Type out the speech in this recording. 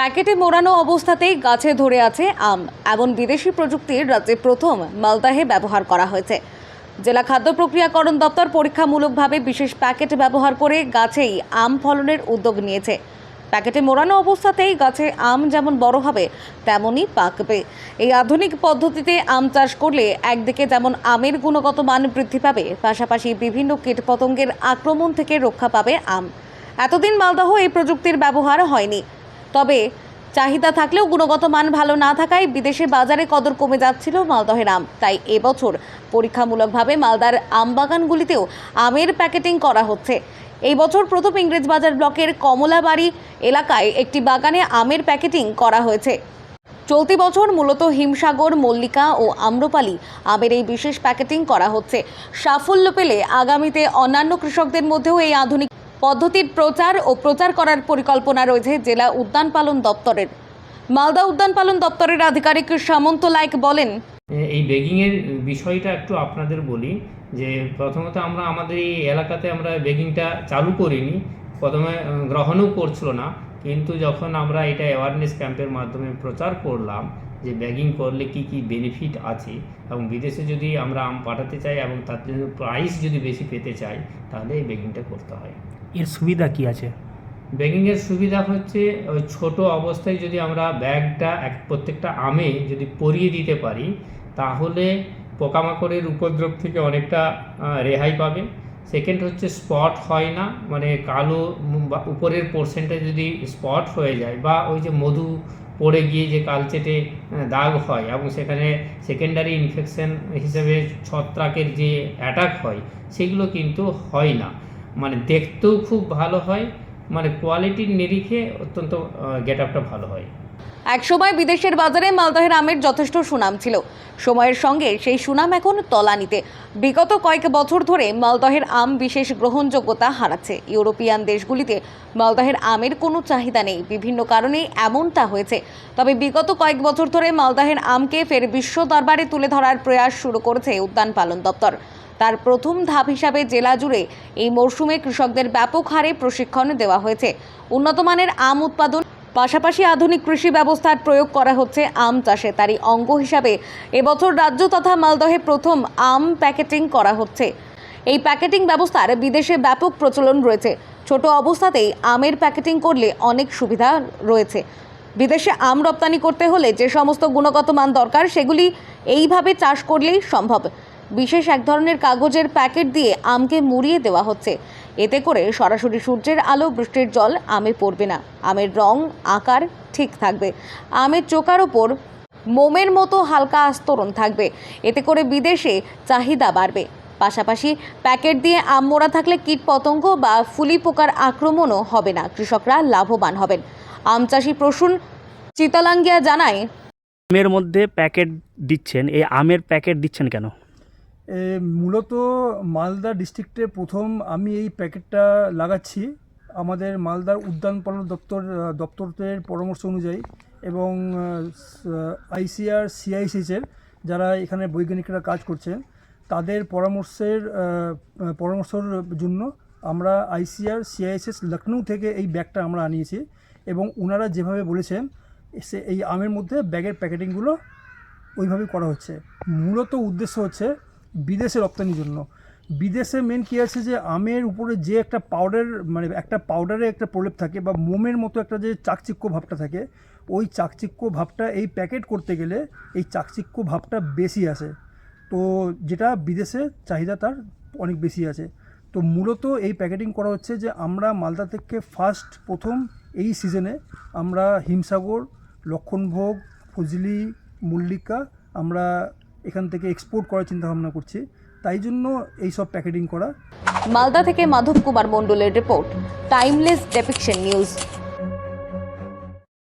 প্যাকেটে মোড়ানো অবস্থাতেই গাছে ধরে আছে আম। এমন বিদেশি প্রযুক্তির রাজ্যে প্রথম মালদাহে ব্যবহার করা হয়েছে। জেলা খাদ্য প্রক্রিয়াকরণ দপ্তর পরীক্ষামূলকভাবে বিশেষ প্যাকেট ব্যবহার করে গাছেই আম ফলনের উদ্যোগ নিয়েছে। প্যাকেটে মোড়ানো অবস্থাতেই গাছে আম যেমন বড় হবে, তেমনই পাকবে। এই আধুনিক পদ্ধতিতে আম চাষ করলে একদিকে যেমন আমের গুণগত মান বৃদ্ধি পাবে, পাশাপাশি বিভিন্ন কীটপতঙ্গের আক্রমণ থেকে রক্ষা পাবে আম। এতদিন মালদহ এই প্রযুক্তির ব্যবহার হয়নি। তবে চাহিদা থাকলেও গুণগত মান ভালো না থাকায় বিদেশে বাজারে কদর কমে যাচ্ছিল মালদহের আম। তাই এবছর পরীক্ষামূলকভাবে মালদার আম বাগানগুলিতেও আমের প্যাকেটিং করা হচ্ছে। এই বছর প্রথম ইংরেজ বাজার ব্লকের কমলাবাড়ি এলাকায় একটি বাগানে আমের প্যাকেটিং করা হয়েছে। চলতি বছর মূলত হিমসাগর, মল্লিকা ও আম্রপালি আমের এই বিশেষ প্যাকেটিং করা হচ্ছে। সাফল্য পেলে আগামীতে অন্যান্য কৃষকদের মধ্যেও এই আধুনিক পদ্ধতির প্রচার ও প্রচার করার পরিকল্পনা রয়েছে জেলা উদ্যান পালন দপ্তরের। মালদা উদ্যান পালন দপ্তরের আধিকারিক সামন্ত লাইক বলেন এই বেগিংয়ের বিষয়টা একটু আপনাদের বলি যে, প্রথমত আমরা আমাদের এই এলাকাতে আমরা বেগিংটা চালু করিনি, প্রথমে গ্রহণও করছিল না, কিন্তু যখন আমরা এটা অ্যাওয়ারনেস ক্যাম্পের মাধ্যমে প্রচার করলাম যে ব্যাগিং করলে কি কি বেনিফিট আছে এবং বিদেশে যদি আমরা আম পাঠাতে চাই এবং তার জন্য প্রাইস যদি বেশি পেতে চাই তাহলে এই ব্যাগিংটা করতে হয়। এর সুবিধা কি আছে? ব্যাগিংয়ের সুবিধা হচ্ছে ওই ছোটো অবস্থায় যদি আমরা ব্যাগটা এক প্রত্যেকটা আমে যদি পরিয়ে দিতে পারি তাহলে পোকামাকড়ের উপদ্রব থেকে অনেকটা রেহাই পাবে। সেকেন্ড হচ্ছে স্পট হয় না মানে কালো বা উপরের পোর্শনটা যদি স্পট হয়ে যায় বা ওই যে মধু পড়ে গিয়ে যে কালচেটে দাগ হয় এবং সেখানে সেকেন্ডারি ইনফেকশন হিসেবে ছত্রাকের যে অ্যাটাক হয়, সেগুলো কিন্তু হয় না। মানে দেখতেও খুব ভালো হয় মানে কোয়ালিটির নিরিখে অত্যন্ত গেট আপটা ভালো হয়। একসময় বিদেশের বাজারে মালদহের আমের যথেষ্ট সুনাম ছিল। সময়ের সঙ্গে সেই সুনাম এখন তলানিতে। বিগত কয়েক বছর ধরে মালদহের আম বিশেষ গ্রহণযোগ্যতা হারাচ্ছে। ইউরোপিয়ান দেশগুলিতে মালদহের আমের কোনো চাহিদা নেই। বিভিন্ন কারণে এমনটা হয়েছে। তবে বিগত কয়েক বছর ধরে মালদহের আমকে ফের বিশ্ব দরবারে তুলে ধরার প্রয়াস শুরু করেছে উদ্যান পালন দপ্তর। তার প্রথম ধাপ হিসাবে জেলা জুড়ে এই মরশুমে কৃষকদের ব্যাপক হারে প্রশিক্ষণ দেওয়া হয়েছে। উন্নত মানের আম উৎপাদন পাশাপাশি আধুনিক কৃষি ব্যবস্থার প্রয়োগ করা হচ্ছে আম চাষে। তারই অঙ্গ হিসাবে এবছর রাজ্য তথা মালদহে প্রথম আম প্যাকেটিং করা হচ্ছে। এই প্যাকেটিং ব্যবস্থার বিদেশে ব্যাপক প্রচলন রয়েছে। ছোট অবস্থাতেই আমের প্যাকেটিং করলে অনেক সুবিধা রয়েছে। বিদেশে আম রপ্তানি করতে হলে যে সমস্ত গুণগত মান দরকার, সেগুলি এইভাবে চাষ করলেই সম্ভব। বিশেষ এক ধরনের কাগজের প্যাকেট দিয়ে আমকে মুড়িয়ে দেওয়া হচ্ছে। এতে করে সরাসরি সূর্যের আলো, বৃষ্টির জল, আমে পড়বে না। আমের রং, আকার ঠিক থাকবে। আমের চোকার ওপর মোমের মতো হালকা আস্তরণ থাকবে। এতে করে বিদেশে চাহিদা বাড়বে। পাশাপাশি প্যাকেট দিয়ে আম মোড়া থাকলে কীটপতঙ্গ বা ফুলি পোকার আক্রমণও হবে না। কৃষকরা লাভবান হবেন। আম চাষি প্রসূন চিতালাঙ্গিয়া জানায়, আমের মধ্যে প্যাকেট দিচ্ছেন। এই আমের প্যাকেট দিচ্ছেন কেন? মূলত মালদা ডিস্ট্রিক্টে প্রথম আমি এই প্যাকেটটা লাগাচ্ছি। আমাদের মালদার উদ্যান পালন দপ্তর দপ্তরের পরামর্শ অনুযায়ী এবং আইসিআর সিআইসিসের যারা এখানে বৈজ্ঞানিকরা কাজ করছেন, তাদের পরামর্শের পরামর্শের জন্য আমরা আইসিআর সিআইএসএস লখনৌ থেকে এই ব্যাগটা আমরা আনিয়েছি এবং ওনারা যেভাবে বলেছেন, সে এই আমের মধ্যে ব্যাগের প্যাকেটিংগুলো ওইভাবেই করা হচ্ছে। মূলত উদ্দেশ্য হচ্ছে বিদেশে রপ্তানির জন্য। বিদেশে মেন কী আছে যে, আমের উপরে যে একটা পাউডার মানে একটা পাউডারে একটা প্রলেপ থাকে বা মোমের মতো একটা যে চাকচিক্য ভাবটা থাকে, ওই চাকচিক্য ভাবটা এই প্যাকেট করতে গেলে এই চাকচিক্য ভাবটা বেশি আসে। তো যেটা বিদেশে চাহিদা তার অনেক বেশি আছে। তো মূলত এই প্যাকেটিং করা হচ্ছে যে, আমরা মালদা থেকে ফার্স্ট প্রথম এই সিজনে আমরা হিমসাগর, লক্ষণভোগ, ফজলি, মল্লিকা, আমরা এখান থেকে এক্সপোর্ট করার চিন্তা ভাবনা করছে। তাই জন্য এই সব প্যাকেটিং করা। মালদা থেকে মাধব কুমার মণ্ডলের রিপোর্ট টাইমলেস ডেপিকশন নিউজ